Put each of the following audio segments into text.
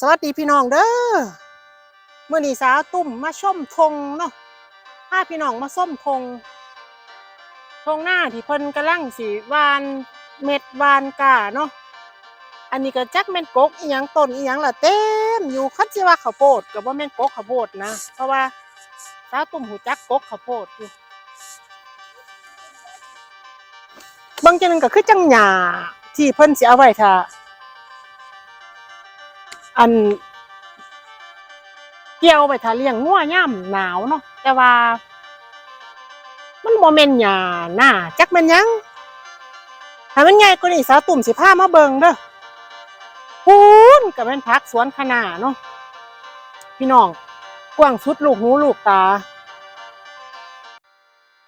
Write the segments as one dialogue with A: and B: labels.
A: สวัสดีพี่น้องเด้อเมื่อนี้สาวตุ่มมาชมธงเนาะพาพี่น้องมาส้มธงธงหน้าที่เพิ่นกำลังสิวานเม็ดวานกาเนาะอันนี้ก็จักแม่นกกอีหยังต้นอีหยังล่ะเต็มอยู่คันสิว่าข้าวโพดก็บ่แม่นกกข้าวโพดนะ เพราะว่าสาวตุ่มหูจักกกข้าวโพดอยู่บางจังนึงก็คือจังหญ้าที่เพิ่นสิเอาไว้ท่า อัน เกี่ยวไปถ้าเลี้ยงงัวย่ำหนาวเนาะแต่ว่า มันโมเมนหยาหน้าจักมันหยังถ้ามันใหญ่กว่านี้สาวตุ่มสิพามาเบิงเด้อพูนกับเป็นพักสวนขนาเนาะพี่น้องกว้างสุดลูกหูลูกตา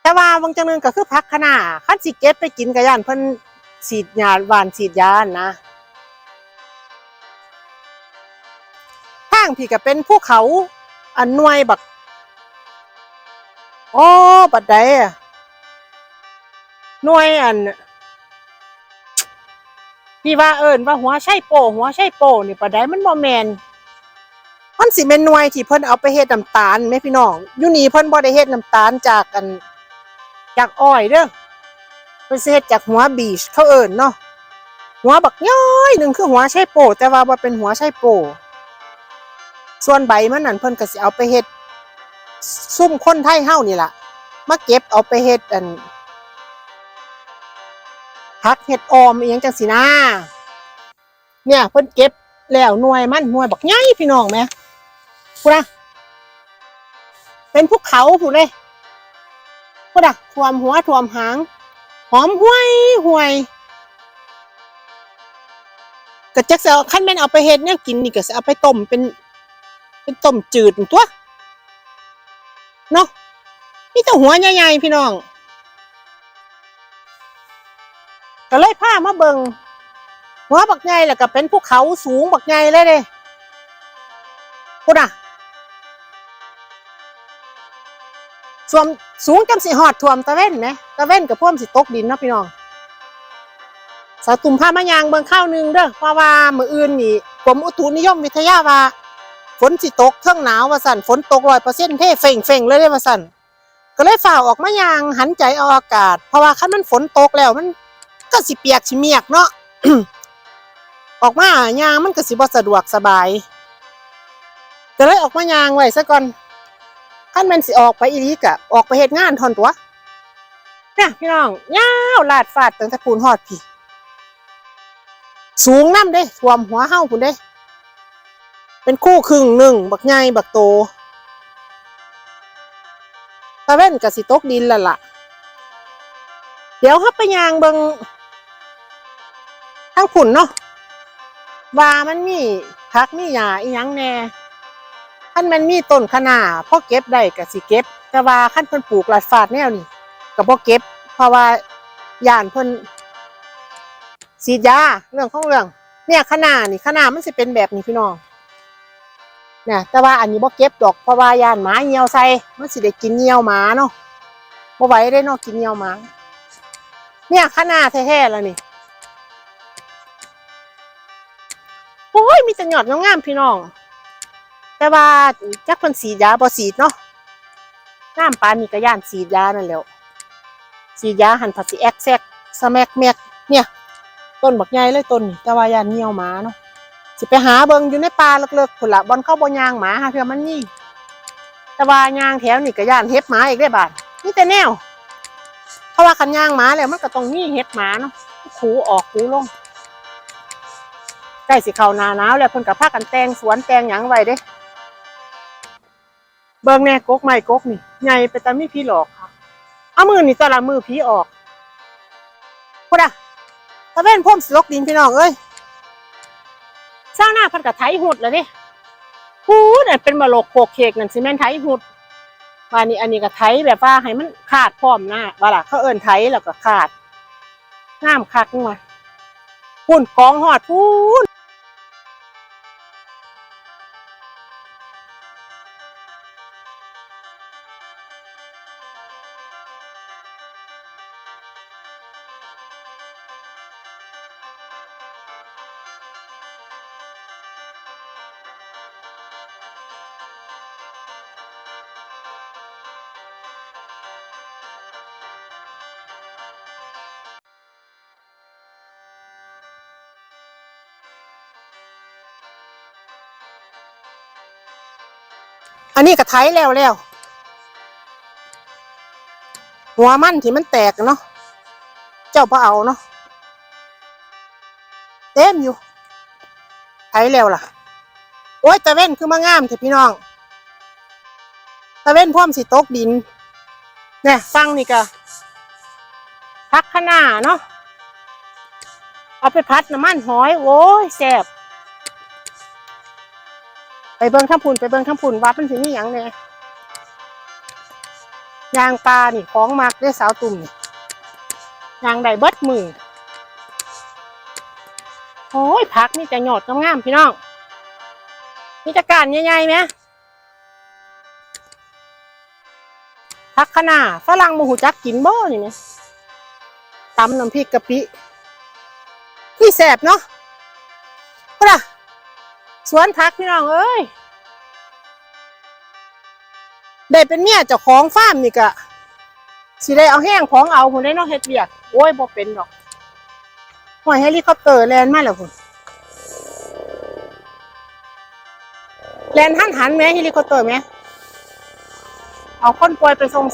A: แต่ว่าบางจังนึงก็คือพักขนาคันสิเก็บไปกินกระยานเพิ่นฉีดยาหวานฉีดยานะางพี่ก็เป็นภูเขา อันหน่วยบักโอ้บัดใดอะหน่วยอันพี่ว่าเอิญว่าหัวไช่โป หัวไช่โปนี่บัดใดมันบ่แมนมันสิเป็นหน่วยที่เพิ่นเอาไปเฮ็ดน้ำตาลแม่พี่น้องอยู่นี่เพิ่นบ่ได้เฮ็ดน้ำตาลจากกัน จากอ้อยเด้อเพิ่นสิเฮ็ดจากหัวบีชเขาเอิ้นเนาะหัวบักย้อยหนึ่งคือหัวไช่โป แต่ว่าบ่เป็นหัวไช่โป ส่วนใบมันนั่นเพิ่นก็สิเอาไปเฮ็ดซุ่มคนไทยเฮานี่ล่ะมาเก็บเอาไปเฮ็ดอันผักเฮ็ดออมอีหยังจังสินะเนี่ยเพิ่นเก็บแล้วหน่วยมันหน่วยบักใหญ่พี่น้องแหมพูดนะเป็นภูเขาพูดเลยพูดนะท่วมหัวท่วมหาง หอมห้วยห้วยก็จักสิเอาคันแม่นเอาไปเฮ็ดเนี่ยกินนี่ก็สิเอาไปต้มเป็น เป็นต้มจืดตัวเนาะมีแต่หัวใหญ่ๆพี่น้องก็เลยพามาเบิงหัวบักใหญ่แล้วก็เป็นภูเขาสูงบักใหญ่เลยเด้พูดอะส่วนสูงจนสิหอดท่วมตะเว้นไหมตะเว้นกับพ่วมสิตกดินเนาะพี่น้องสาวตุ่มพามายางเบิงข้าวหนึงเด้อเพราะว่ามืออื่นนี่กรมอุตุนิยมวิทยาว่า ฝนสิตกเท่งหนาวว่าสั่นฝนตกร้อยเปอร์เซ็นต์เท่เฟ่งเฟ่งเลยเด้ว่าสั่นก็เลยฝ่าออกมายางหันใจเอาอากาศ เพราะว่าคันมันฝนตกแล้วมันก็สิเปียกสิเมียกเนาะออกมายางมันก็สิบ่สะดวกสบายก็เลยออกมายางไว้ซะก่อนคันมันสิออกไปอีลีกะออกไปเฮ็ดงานทอนตัวเนี่ยพี่น้องยาวลาดฟาดตั้งแต่ปูนฮอดพี่สูงน้ำเด้ท่วมหัวเฮาพุ่นเด้ เป็นคู่ครึ่งหนึ่งบักใหญ่บักโตตะเว้นกับสิตกดินและล่ะ เดี๋ยวฮับไปยางเบิงทั้งขุนเนาะว่ามันมีพักมีหญ้าอีหยังแน่ขั้นมันมีต้นขนาพ่อเก็บได้ก็สิเก็บ แต่ว่าขั้นเพิ่นปลูกหลัดฟาดแนวนี่ก็บ่เก็บ เพราะว่าย่านเพิ่นฉีดยาเรื่องของเรื่อง เนี่ยขนานี่ขนามันสิเป็นแบบนี้พี่น้อง นี่ยแต่ว่าอันนี้บ่เก็บดอกเพราะว่าย่านหมาเหี่ยวใส่มันสิได้กินเหี่ยวหมาเนาะบ่ไหวได้เนาะกินเหี่ยวหมาเนี่ยขนาดแท้ๆแล้วนี่โอ้ยมีแต่หยอดงามๆพี่น้อง แต่ว่าจักพิ่นสียาบ่สีดเนาะน้ำปานี่ก็ย่านสียานั่นแหล้วสียาหันผัดสิแอกแซกสแมกแมกเนี่ย ต้นบักใหญ่เลยต้นนี่แต่ว่าย่านเหี่ยวหมาเนาะ สิไปหาเบิงอยู่ในป่าเลิกๆพุ่นละบอนเข้าบ่ยางหมาหาเพื่อมันนี่แต่ว่ายางแถวนี่ก็ย่านเห็บหมาอีกได้บาดนี่แต่แนว เพราะว่าคันยางหมาแล้วมันก็ต้องมีเห็บหมาเนาะขูออกขูลงใกล้สิเข้าน้าหนาวแล้วเพิ่นก็พากันแตงสวนแตงหยังไว้เด้ เบิงแน่กกไม้กกนี่ใหญ่ไปต่มีผีหลอกค่ะเอามือนี่ตอนละมือผีออกพุ่นอะตะเว้นพ่มสลกดินพี่น้องเอ้ย สร้างหน้าพันกับไทยหุดแล้วเดิพูดอันเป็นมะโลกโคกเคกนั่นซีเมนไทยหุดว่านี่อันนี้ก็ไทยแบบว่าให้มันขาดพร้อมหน้าว่าล่ะเขาเอิ้นไทยแล้วก็ขาดงามคักนึงมาพุ่นกองหอดพูน อันนี้ก็ไถแล้วแล้ว หัวมันที่มันแตกเนาะ เจ้าพระเอาเนาะ เต็มอยู่ไถแล้วล่ะ โอ้ยตะเว้นคือมางามเถอะพี่น้อง ตะเว้นพร้อมสิตกดิน เนี่ยฟังนี่ก็พักขนาเนาะ เอาไปพัดน้ำมันหอย โอ้ยแซ่บ ไปเบิ่งข้ามพุ่นไปเบิ่งข้ามพุ่นว่ามันสิมีหยังแหน่ยยางปลานี่ของมักได้สาวตุ่มนี่ยางได้เบิดมือโอ้ยผักนี่จะหยอดงามๆพี่น้องมีจะการใหญ่ๆไหมผักคะน้าฝรั่งโมหูจักกินบ่นี่ไหมตำน้ำพริกกะปินี่แสบเนาะพุ่ะ สวนผักพี่น้องเอ้ยได้เป็นเมียเจ้าของฟาร์มนี่กะสิได้เอาแห้งของเอาคนได้เนาะเฮ็ดเวียกโอ้ยบ่เป็นดอกหอยเฮลิคอปเตอร์แลนมาแล้วคุณแลนหันหันไหมเฮลิคอปเตอร์ไหมเอาคนป่วยไปส่ง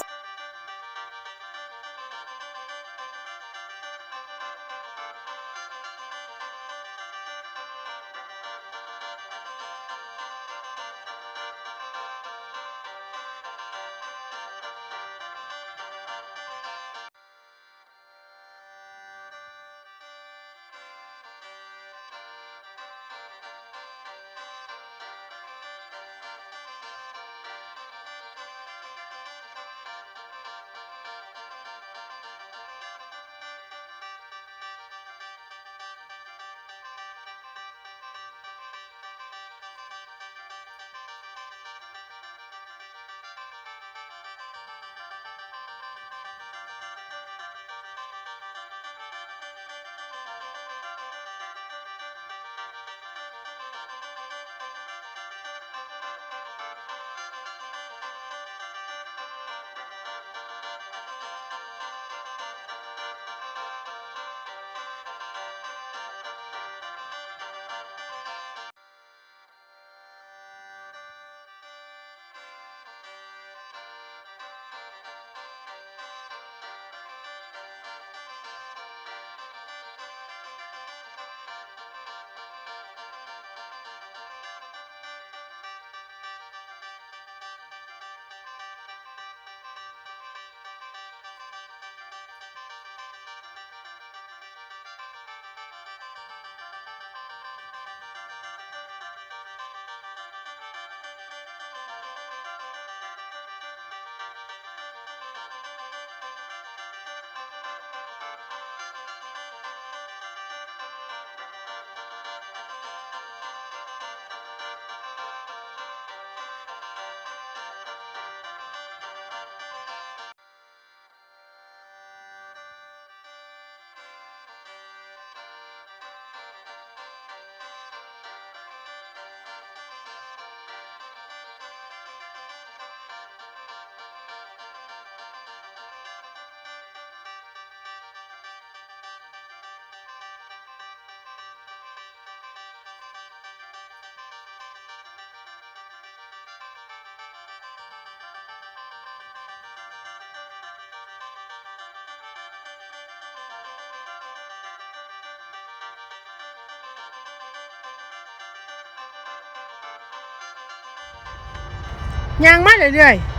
A: ยางมาเรื่อยๆ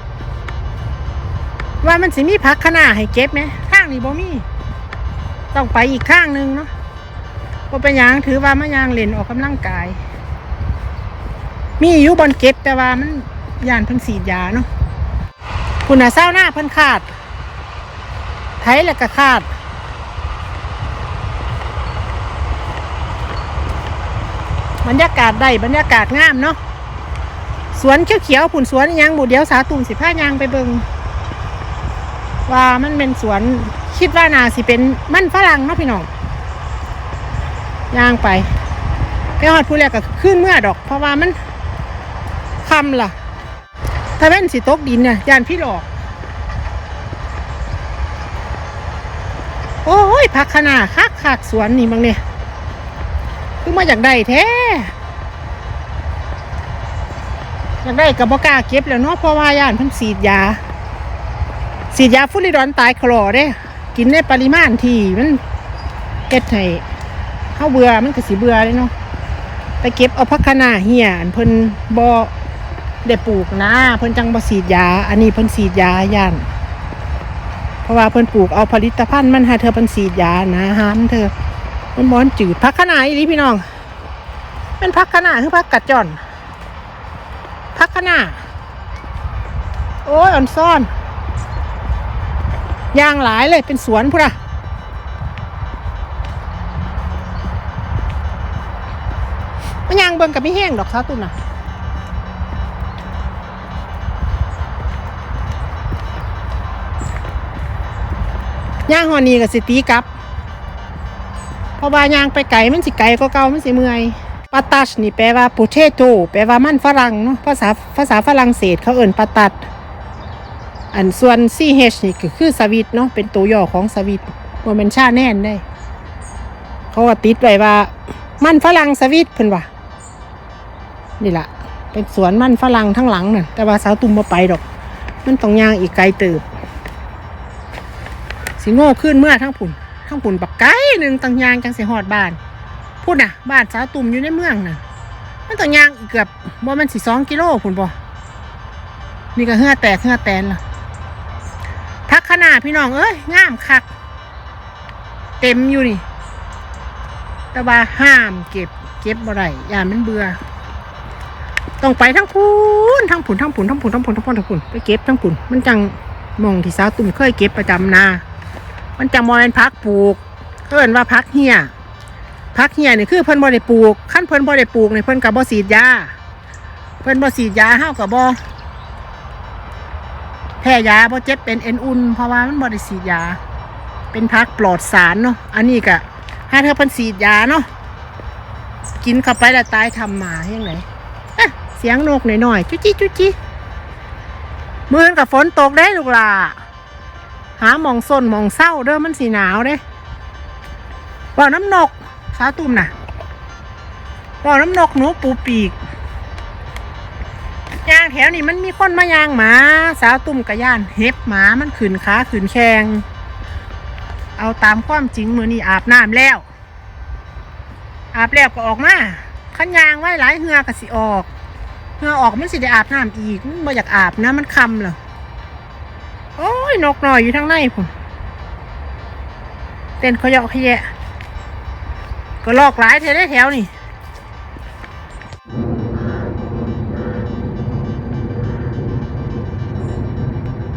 A: ว่ามันสิมีพักขนาให้เก็บไหมข้างนี้บ่มีต้องไปอีกข้างหนึงเนาะบ่เป็นยังถือว่ามายางเล่นออกกำลังกาย มีอยู่บนเก็บแต่ว่ามันยานเพิ่นสีดยาเนาะคุณน่ะเศร้าหน้าเพิ่นขาดไถแล้วก็ขาดบรรยากาศได้บรรยากาศงามเนาะ สวนเขียวๆผุนสวนยังหมู่เดียวสาตุ่มสิผ้ายางไปเบิงว่ามันเป็นสวนคิดว่านาสิเป็นมันฝรั่งเนาะพี่น้องยางไปไปหอดผู้แรกก็ขึ้นเมื่อดอก เพราะว่ามันคำล่ะ ถ้าเป็นสิตกดินเนี่ยยานพี่หลอก โอ้ยพักขนาคักคักสวนนี่บางเนี่ยคือมาจากใดแท้ อยากได้กับบกล้าเก็บแล้วเนาะเพราะว่าย่านเพิ่นฉีดยาฉีดยาฟุลิดอนตายคลอเด้ กินในปริมาณที่มันเฮ็ดให้เฮาเบื่อมันก็สิเบื่อเลยเนาะไปเก็บเอาพักคน้าเหี่ยอันเพิ่นบ่ได้ปลูกนะเพิ่นจังบ่ฉีดยา อันนี้เพิ่นฉีดยาย่าน เพราะว่าเพิ่นปลูกเอาผลิตภัณฑ์มันให้เธอเพิ่นฉีดยานะหามเธอมันบอนจืดพักคน้าอีหลีพี่น้องเป็นพักคน้าคือพักกัดจ่อน พักคะน้าโอ้ยอ่อนซ่อนยางหลายเลยเป็นสวนพุ่นะมันยางเบิ่งกับไม่แห้งดอกซาตุนน่ะย่างหอนีกับสิตีกับ เพราะว่ายางไปไก่มันสิไก่ก็เก่ามันสิเมื่อย ปาตัชนี่แปลว่า potato แปลว่ามันฝรั่งเนาะภาษาภาษาฝรั่งเศสเขาเอิ่นปาตัด อันส่วน ch นี่ก็คือสวิตเนาะเป็นตัวย่อของสวิตว่าเป็นชาแน่นได้ เขาก็ติดไว้ว่า มันฝรั่งสวิตเพิ่นว่านี่ละเป็นสวนมันฝรั่งทั้งหลังน่ะแต่ว่าสาวตุ่มมาไปดอก มันต้องย่างอีกไกลเติบสิโง่ขึ้นเมื่อทั้งผุนทั้งผุนบักไก่หนึ่งตังยางจังสิหอดบ้าน พูดน่ะ บ้านสาวตุ่มอยู่ในเมืองน่ะ มันต้องยางอีกเกือบว่ามันสิสองกิโลผุนบ่นี่ก็เหือแตกเหือแตนล่ะพักขนาดพี่น้องเอ้ยงามคัก เต็มอยู่นี่ แต่ว่าห้ามเก็บ เก็บบ่ได้ยามันเบื่อต้องไปทั้งพูนทั้งผุนทั้งผุนทั้งผุนทั้งผุนทั้งผุนทั้งผุนไปเก็บทั้งผุนมันจังมองที่สาวตุ่มเคยเก็บประจำนา มันจะมอยเป็นพักปลูกเอิ้นว่าพักเหี่ย พักเหี่ยนี่คือเพิ่นบ่ได้ปลูกขั้นเพิ่นบ่ได้ปลูกนี่เพิ่นก็บ่ฉีดยาเพิ่นบ่ฉีดยาเฮาก็บ่แพ้ยาบ่เจ็บเป็นเอ็นอุ่นเพราะว่ามันบ่ได้ฉีดยา เป็นพักปลอดสารเนาะอันนี้ก็ถ้าเธอเพิ่นฉีดยาเนาะกินเข้าไปแล้วตายทำหมาอย่างไรเอ๊เสียงนกหน่อยๆจุ๊จี้จุ๊จี้มือนกับฝนตกได้ลูกหล่ะหาหมองส้นหมองเศร้าเด้อมันสีหนาวเด้ว่าน้ำนก สาวตุ่มนะว่าน้ำนกหนูปูปีกยางแถวนี้มันมีคนมายางหมา สาวตุ่มกับย่านเห็บหมามันขืนขาขืนแขงเอาตามความจริงมือนี่อาบน้ำแล้ว อาบแล้วก็ออกมาขันยางไว้หลายเหือก็สิออกเหงื่อออกมันสิได้อาบน้ำอีกมันบ่อยากอาบนะมันคำเหรอโอ้ยนกหน่อยอยู่ทางในผมเต้นเขยาะเขาแยะ ก็ลอกหลายเทได้แถวนี่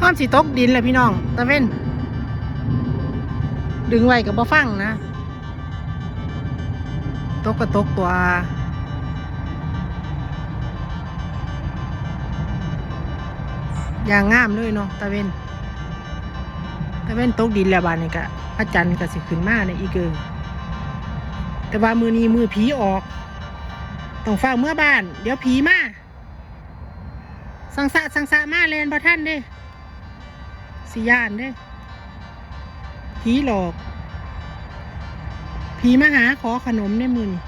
A: ห้ามสิตกดินเลยพี่น้องตะเว้นดึงไว้กับบ่ฟังนะ ตกก็ตกตัวอย่างงามเลยเนาะตะเวนตะเวนตกดินแล้วบานนี่กะพระจันทร์ก็สิขึ้นมาในอีกเกิน แต่ว่ามือนี้มือผีออก ต้องเฝ้าเมื่อบ้าน เดี๋ยวผีมา สังสะสังสะมาเลนพระท่านเด้สิยานเด้ผีหลอก ผีมาหาขอขนมในมือนี่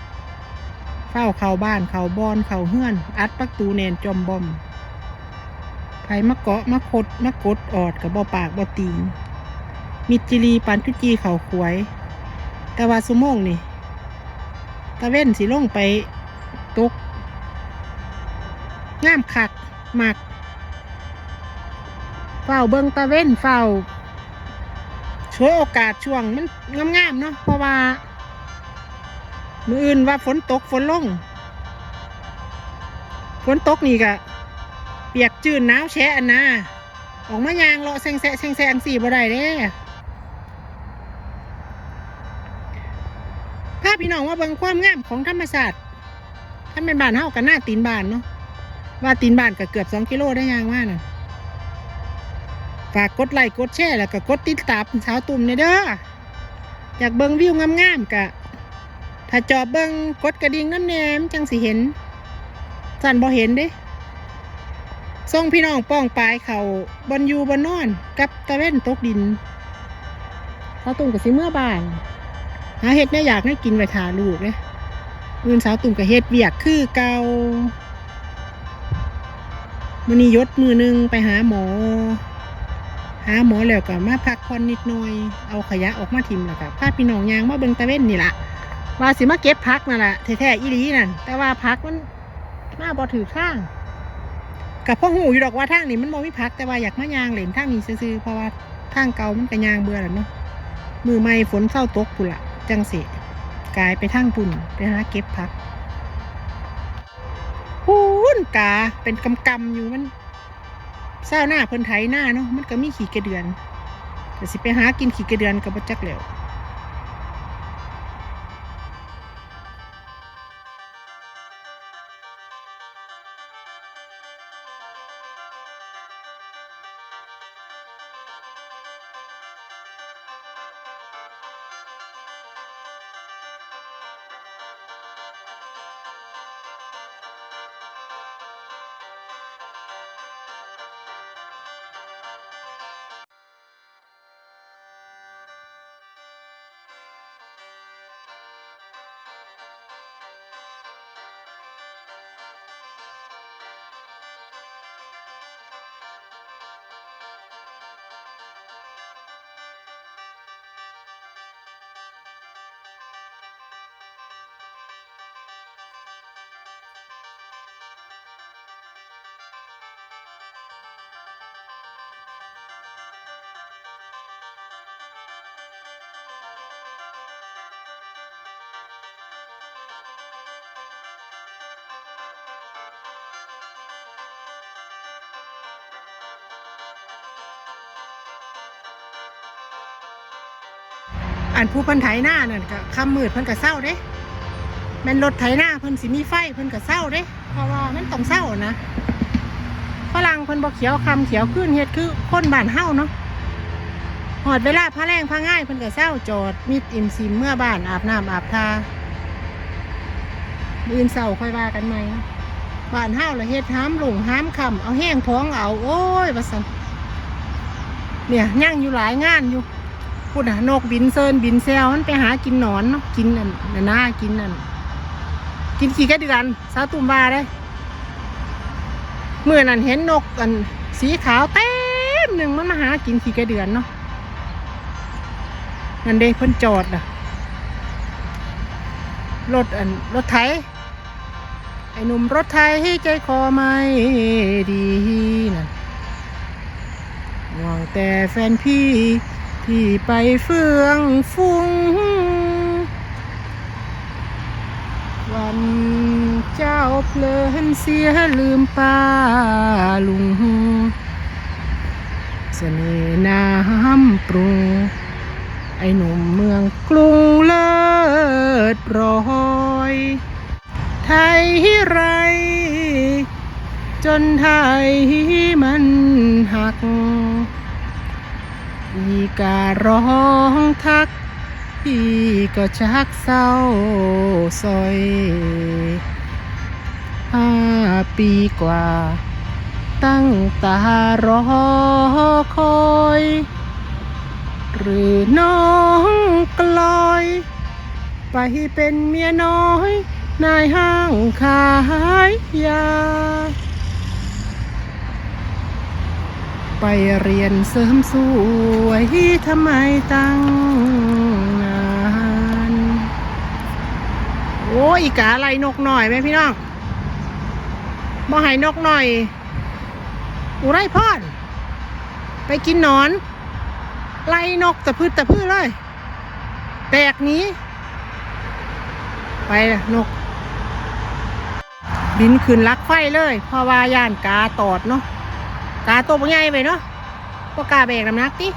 A: เฝ้าเข้าบ้านเข้าบอนเข้าเฮือน อัดประตูแนนจอมบอมไผมะเกาะมะคดมะกดออดกับบ่ปากบ่ตีนมิจิรีปันทุจีเขาขวย แต่ว่าสุโมงนี่ ตะเว้นสิลงไปตกงามคักมักเฝ้าเบิงตะเว้นเฝ้าช่วยโอกาสช่วงมันงามๆเนาะเพราะว่า มืออื่นว่าฝนตกฝนลง ฝนตกนี่กะเปียกจืดหนาวแฉะอันนะออกมายางเลาะแซงแซะแซงแซะอังสี่บ่ได้เด้าพี่น้องว่าเบิ่งความงามของธรรมศาสตร์ท่านเป็นบ้านเฮากันหน้าตีนบ้านเนาะว่าตีนบ้านก็เกือบสองกิโลได้ยางว่าน่ะฝากกดไลค์กดแชร์แล้วก็กดติดตามสาวตุ่มเนี่ยเด้ออยากเบิ่งวิวงามๆกะถ้าจอบเบิ่งกดกระดิ่งน้ำแนมจังสิเห็นสั่นบ่เห็นเด้ส่งพี่น้องป้องปลายเขาบนอยู่บนนอน กับตะเว้นตกดินสาวตุ่มกับสิเมื่อบาน หาเห็ดเนี่ยอยากให้กินไว้ทาลูกเลยมื่นสาวตุ่มกับเห็ดเวียกคือเกามื้อนี้ยศมือหนึงไปหาหมอ หาหมอแล้วก็มาพักผ่อนนิดหน่อย เอาขยะออกมาทิมแล้วก็พาพี่น้องยางมาเบิงตะเว้นนี่ละว่าสิมาเก็บพักนั่นแหละแท้ๆอีหลีนั่นแต่ว่าพักมันมาบ่ถือข้างกับพ่อหูอยู่ดอกว่าทางนี้มันบ่มีพักแต่ว่าอยากมายางเหล่นทางนี้ซื่อๆเพราะว่าทางเก่ามันก็ยางเบื่อแล้วเนาะมือใหม่ฝนเศร้าตกปุ่ละ จังสิกลายไปทางปุ่นไปหาเก็บพักหูนกาเป็นกำกำอยู่มันเศร้าหน้าเพิ่นไทยหน้าเนาะมันก็มีขี่กระเดือนแต่สิไปหากินขี่กระเดือนกับบ่จักแล้ว อันผู้เพิ่นไถหน้านั่นก็คำมืดเพิ่นก็เศร้าเด้แม่นรถไถหน้าเพิ่นสิมีไฟเพิ่นก็เศร้าเด้ เพราะว่ามันต้องเศร้านะฝรั่งเพิ่นบ่เขียวคำเขียวขึ้นเฮ็ดคือคนบ้านเฮาเนาะหอดเวลาพระแรงพระง่ายเพิ่นก็เศร้าจอดมิดอิ่มซิมเมื่อบ้านอาบน้ำอาบทามื้ออื่นเศร้าค่อยว่ากันใหม่บ้านเฮาละเฮ็ดห้ามหลงห้ามคำเอาแห้งท้องเอาโอ้ยว่าซั่นเนี่ยย่างอยู่หลายงานอยู่ พูดนะนกบินเซินบินแซวมันไปหากินหนอนเนาะกินอันนั่นนะกินอันกินขี้กระเดือนสาวตุ่มบาได้เมื่อนั้นเห็นนกอันสีขาวเต็มหนึ่งมันมาหากินขี้กระเดือนเนาะนั่นเด้เพิ่นจอดอะรถอันรถไถไอ้หนุ่มรถไถให้ใจคอไม่ดีน่ะห่วงแต่แฟนพี่ ที่ไปเฟืองฟุ้ง วันเจ้าเพลินเสียลืมป้าลุงเสน่ห์น้ำปรุง ไอหนุ่มเมืองกรุงเลิศร้อย ไทยไร จนไทยมันหัก อีการ้องทักพี่ก็ชักเศร้าซอยห้าปีกว่า ตั้งตารอคอย หรือน้องกลอย ไปเป็นเมียน้อย นายห้างขายยา ไปเรียนเสริมสวยทำไมตั้งนานโอ้อีกาอะไรนกหน่อยไหมพี่น้องบ่ให้นกหน่อยอุไรพอดไปกินนอน ไล่นกตะพืดตะพือเลย แตกนี้ ไปนก บินขึ้นลักไฟเลย เพราะว่าย่านกาตอดเนาะ กาตัวใหญ่ไปเนาะปกล้าแบกน้ำหนักติ